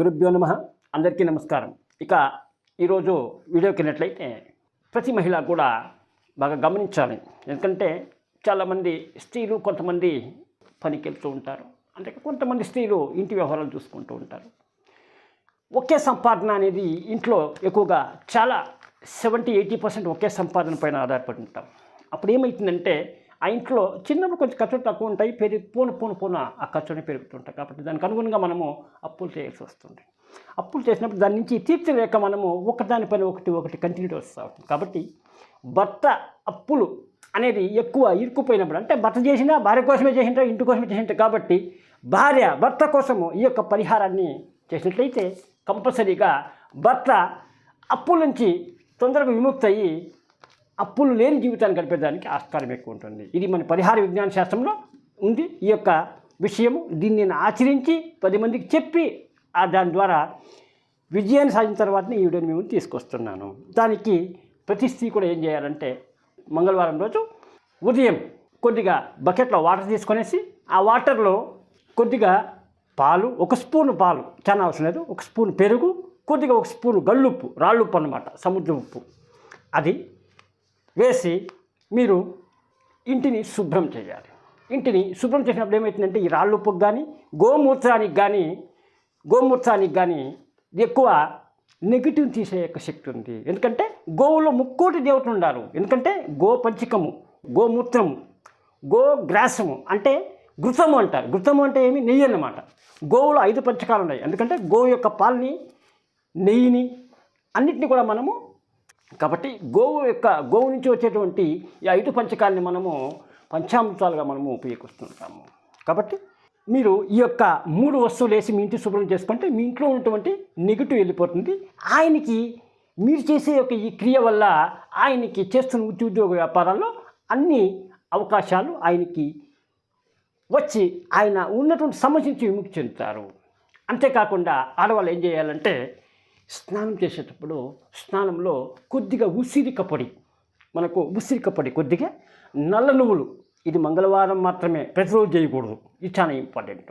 గురుభ్యో నమ. అందరికీ నమస్కారం. ఇక ఈరోజు వీడియోకి వెళ్ళినట్లయితే ప్రతి మహిళ కూడా బాగా గమనించాలి. ఎందుకంటే చాలామంది స్త్రీలు కొంతమంది పనికి వెళ్తూ ఉంటారు. అంటే కొంతమంది స్త్రీలు ఇంటి వ్యవహారాలు చూసుకుంటూ ఉంటారు. ఒకే సంపాదన అనేది ఇంట్లో ఎక్కువగా చాలా సెవెంటీ ఎయిటీ పర్సెంట్ ఒకే సంపాదన పైన ఆధారపడి ఉంటాం. అప్పుడు ఏమవుతుందంటే ఆ ఇంట్లో చిన్నప్పుడు కొంచెం ఖర్చులు తక్కువ ఉంటాయి పెరిగి పూన పూన పూన ఆ ఖర్చుని పెరుగుతుంటాయి. కాబట్టి దానికి అనుగుణంగా మనము అప్పులు చేయాల్సి వస్తుంది. అప్పులు చేసినప్పుడు దాని నుంచి తీర్చలేక మనము ఒకదానిపైన ఒకటి ఒకటి కంటిన్యూ వస్తూ ఉంటుంది. కాబట్టి భర్త అప్పులు అనేది ఎక్కువ ఇరుక్కుపోయినప్పుడు అంటే భర్త చేసినా భార్య కోసమే చేసింటా ఇంటి కోసమే చేసింటా కాబట్టి భార్య భర్త కోసము ఈ యొక్క పరిహారాన్ని చేసినట్లయితే కంపల్సరీగా భర్త అప్పుల నుంచి తొందరగా విముక్తి అయ్యి అప్పులు లేని జీవితాన్ని గడిపేదానికి ఆస్కారం ఎక్కువ ఉంటుంది. ఇది మన పరిహార విజ్ఞాన శాస్త్రంలో ఉంది. ఈ యొక్క విషయము దీన్ని నేను ఆచరించి పది మందికి చెప్పి ఆ దాని ద్వారా విజయాన్ని సాధించిన తర్వాతనే ఈ వీడియోని మేము తీసుకొస్తున్నాను. దానికి ప్రతి స్త్రీ కూడా ఏం చేయాలంటే మంగళవారం రోజు ఉదయం కొద్దిగా బకెట్లో వాటర్ తీసుకొనేసి ఆ వాటర్లో కొద్దిగా పాలు ఒక స్పూన్ పాలు చాలా అవసరం లేదు ఒక స్పూన్ పెరుగు కొద్దిగా ఒక స్పూన్ గల్లుప్పు రాళ్ళుప్పు అన్నమాట సముద్ర ఉప్పు అది వేసి మీరు ఇంటిని శుభ్రం చేయాలి. ఇంటిని శుభ్రం చేసినప్పుడు ఏమవుతుందంటే ఈ రాళ్ళు ఉప్పుకు కానీ గోమూత్రానికి కానీ గోమూత్రానికి కానీ ఎక్కువ నెగిటివ్ తీసే యొక్క శక్తి ఉంది. ఎందుకంటే గోవులో ముక్కోటి దేవతలు ఉన్నారు ఎందుకంటే గో పంచికము గోమూత్రము గో గ్రాసము అంటే ఘృతము అంటారు. ఘృతము అంటే ఏమి? నెయ్యి అన్నమాట. గోవులో ఐదు పంచకాలు ఉన్నాయి. ఎందుకంటే గోవు యొక్క పాలని నెయ్యిని అన్నిటిని కూడా మనము కాబట్టి గోవు యొక్క గోవు నుంచి వచ్చేటువంటి ఈ ఐదు పంచకాలని మనము పంచామృతాలుగా మనము ఉపయోగిస్తుంటాము. కాబట్టి మీరు ఈ యొక్క మూడు వస్తువులు వేసి మీ ఇంటి శుభ్రం చేసుకుంటే మీ ఇంట్లో ఉన్నటువంటి నెగిటివ్ వెళ్ళిపోతుంది. ఆయనకి మీరు చేసే యొక్క ఈ క్రియ వల్ల ఆయనకి చేస్తున్న ఉద్యోగ వ్యాపారాల్లో అన్ని అవకాశాలు ఆయనకి వచ్చి ఆయన ఉన్నటువంటి సమస్య నుంచి విముక్తి చెందుతారు. అంతేకాకుండా ఆడవాళ్ళు ఏం చేయాలంటే స్నానం చేసేటప్పుడు స్నానంలో కొద్దిగా ఉసిరికపొడి మనకు ఉసిరికపొడి కొద్దిగా నల్ల నువ్వులు. ఇది మంగళవారం మాత్రమే ప్రతిరోజు చేయకూడదు. ఇది చాలా ఇంపార్టెంట్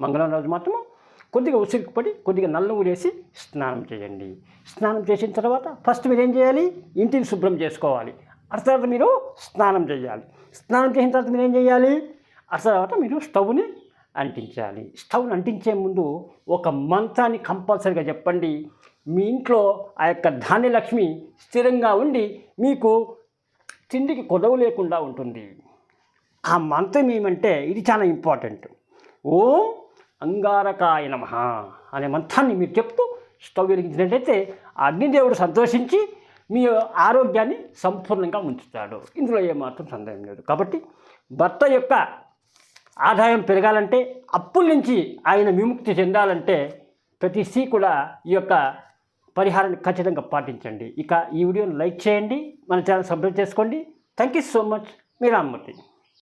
మంగళవారం రోజు మాత్రం కొద్దిగా ఉసిరికపొడి కొద్దిగా నల్ల నువ్వులు వేసి స్నానం చేయండి. స్నానం చేసిన తర్వాత ఫస్ట్ మీరు ఏం చేయాలి? ఇంటిని శుభ్రం చేసుకోవాలి. ఆ తర్వాత మీరు స్నానం చేయాలి. స్నానం చేసిన తర్వాత మీరు ఏం చేయాలి? ఆ తర్వాత మీరు స్టవ్ని అంటించాలి. స్టవ్ని అంటించే ముందు ఒక మంత్రాన్ని కంపల్సరిగా చెప్పండి. మీ ఇంట్లో ఆ యొక్క ధాన్యలక్ష్మి స్థిరంగా ఉండి మీకు తిండికి కొదవు లేకుండా ఉంటుంది. ఆ మంత్రం ఏమంటే ఇది చాలా ఇంపార్టెంట్. ఓం అంగారకాయ నమ అనే మంత్రాన్ని మీరు చెప్తూ స్టవ్ వెలిగించినట్టయితే అగ్నిదేవుడు సంతోషించి మీ ఆరోగ్యాన్ని సంపూర్ణంగా ఉంచుతాడు. ఇందులో ఏమాత్రం సందేహం లేదు. కాబట్టి భర్త యొక్క ఆదాయం పెరగాలంటే అప్పుల నుంచి ఆయన విముక్తి చెందాలంటే ప్రతి సీ కూడా ఈ యొక్క పరిహారాన్ని ఖచ్చితంగా పాటించండి. ఇక ఈ వీడియోని లైక్ చేయండి మన ఛానల్ సబ్స్క్రైబ్ చేసుకోండి. Thank you so much. Me Rammurthy.